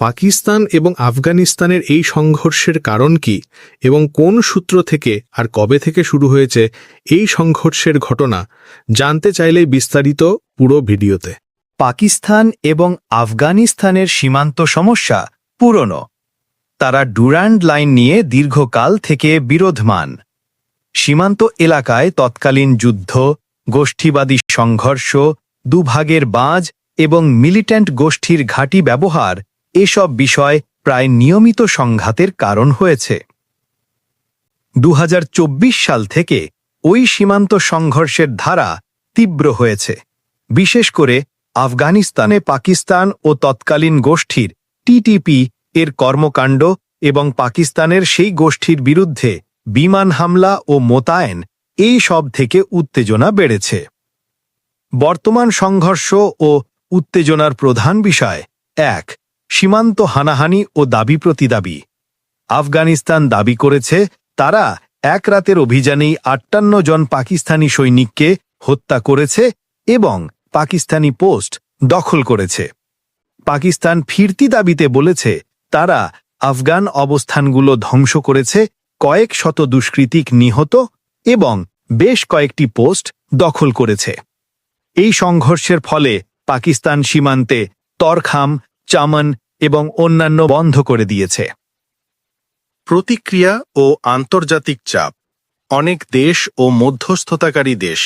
পাকিস্তান এবং আফগানিস্তানের এই সংঘর্ষের কারণ কি এবং কোন সূত্র থেকে আর কবে থেকে শুরু হয়েছে এই সংঘর্ষের ঘটনা জানতে চাইলে বিস্তারিত পুরো ভিডিওতে। পাকিস্তান এবং আফগানিস্তানের সীমান্ত সমস্যা পুরনো। তারা ডুরান্ড লাইন নিয়ে দীর্ঘকাল থেকে বিরোধমান। সীমান্ত এলাকায় তৎকালীন যুদ্ধ, গোষ্ঠীবাদী সংঘর্ষ, দুভাগের বাঁজ এবং মিলিট্যান্ট গোষ্ঠীর ঘাঁটি ব্যবহার এসব বিষয় প্রায় নিয়মিত সংঘাতের কারণ হয়েছে। দু হাজার চব্বিশ সাল থেকে ওই সীমান্ত সংঘর্ষের ধারা তীব্র হয়েছে। বিশেষ করে আফগানিস্তানে পাকিস্তান ও তৎকালীন গোষ্ঠীর টিটিপি এর কর্মকাণ্ড এবং পাকিস্তানের সেই গোষ্ঠীর বিরুদ্ধে বিমান হামলা ও মোতায়েন এই সব থেকে উত্তেজনা বেড়েছে। বর্তমান সংঘর্ষ ও উত্তেজনার প্রধান বিষয় এক সীমান্ত হানাহানি ও দাবি প্রতিদাবি। আফগানিস্তান দাবি করেছে, তারা এক রাতের অভিযানেই আটান্ন জন পাকিস্তানি সৈনিককে হত্যা করেছে এবং পাকিস্তানি পোস্ট দখল করেছে। পাকিস্তান ফিরতি দাবিতে বলেছে, তারা আফগান অবস্থানগুলো ধ্বংস করেছে, কয়েক শত দুষ্কৃতিক নিহত এবং বেশ কয়েকটি পোস্ট দখল করেছে। এই সংঘর্ষের ফলে পাকিস্তান সীমান্তে তরখাম চামন এবং অন্যান্য বন্ধ করে দিয়েছে। প্রতিক্রিয়া ও আন্তর্জাতিক চাপ। অনেক দেশ ও মধ্যস্থতাকারী দেশ,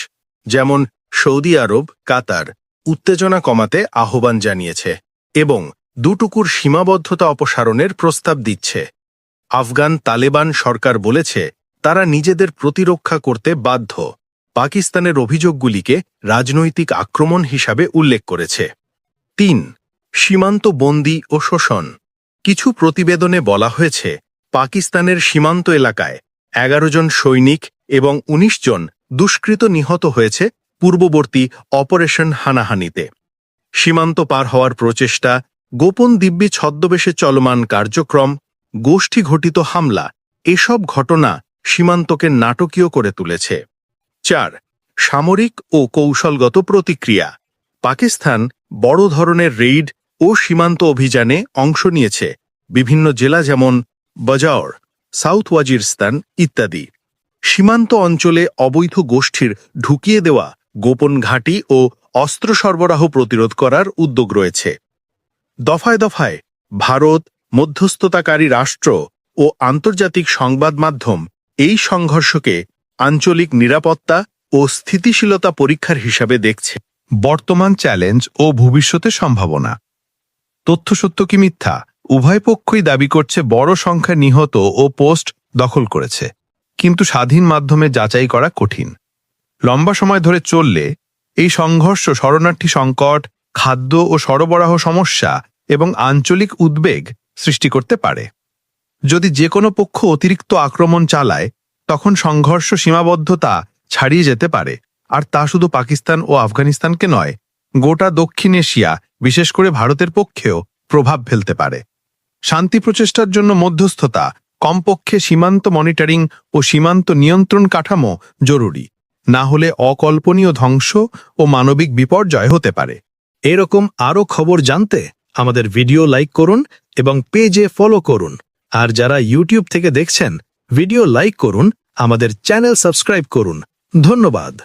যেমন সৌদি আরব, কাতার, উত্তেজনা কমাতে আহ্বান জানিয়েছে এবং দুটুকুর সীমাবদ্ধতা অপসারণের প্রস্তাব দিচ্ছে। আফগান তালেবান সরকার বলেছে, তারা নিজেদের প্রতিরক্ষা করতে বাধ্য। পাকিস্তানের অভিযোগগুলিকে রাজনৈতিক আক্রমণ হিসাবে উল্লেখ করেছে। তিন সীমান্ত বন্দি ও শোষণ। কিছু প্রতিবেদনে বলা হয়েছে, পাকিস্তানের সীমান্ত এলাকায় এগারো জন সৈনিক এবং ১৯ জন দুষ্কৃত নিহত হয়েছে পূর্ববর্তী অপারেশন হানাহানিতে। সীমান্ত পার হওয়ার প্রচেষ্টা, গোপন দিব্যি ছদ্মবেশে চলমান কার্যক্রম, গোষ্ঠী ঘটিত হামলা, এসব ঘটনা সীমান্তকে নাটকীয় করে তুলেছে। চার, সামরিক ও কৌশলগত প্রতিক্রিয়া। পাকিস্তান বড় ধরনের রেইড ও সীমান্ত অভিযানে অংশ নিয়েছে বিভিন্ন জেলা যেমন বজাওর, সাউথ ওয়াজিরস্তান ইত্যাদি। সীমান্ত অঞ্চলে অবৈধ গোষ্ঠীর ঢুকিয়ে দেওয়া গোপন ঘাঁটি ও অস্ত্র সরবরাহ প্রতিরোধ করার উদ্যোগ রয়েছে। দফায় দফায় ভারত, মধ্যস্থতাকারী রাষ্ট্র ও আন্তর্জাতিক সংবাদ মাধ্যম এই সংঘর্ষকে আঞ্চলিক নিরাপত্তা ও স্থিতিশীলতা পরীক্ষার হিসাবে দেখছে। বর্তমান চ্যালেঞ্জ ও ভবিষ্যতে সম্ভাবনা। তথ্য সত্য কি মিথ্যা? উভয় পক্ষই দাবি করছে বড় সংখ্যা নিহত ও পোস্ট দখল করেছে। কিন্তু স্বাধীন মাধ্যমে যাচাই করা কঠিন। লম্বা সময় ধরে চললে এই সংঘর্ষ, শরণার্থী সংকট, খাদ্য ও সরবরাহ সমস্যা এবং আঞ্চলিক উদ্বেগ সৃষ্টি করতে পারে। যদি যে কোনো পক্ষ অতিরিক্ত আক্রমণ চালায়, তখন সংঘর্ষ সীমাবদ্ধতা ছাড়িয়ে যেতে পারে। আর তা শুধু পাকিস্তান ও আফগানিস্তানকে নয়, গোটা দক্ষিণ এশিয়া বিশেষ করে ভারতের পক্ষেও প্রভাব ফেলতে পারে। শান্তি প্রচেষ্টার জন্য মধ্যস্থতা, কমপক্ষে সীমান্ত মনিটরিং ও সীমান্ত নিয়ন্ত্রণ কাঠামো জরুরি। না হলে অকল্পনীয় ধ্বংস ও মানবিক বিপর্যয় হতে পারে। এরকম আরও খবর জানতে আমাদের ভিডিও লাইক করুন এবং পেজে ফলো করুন। আর যারা ইউটিউব থেকে দেখছেন, ভিডিও লাইক করুন, আমাদের চ্যানেল সাবস্ক্রাইব করুন। ধন্যবাদ।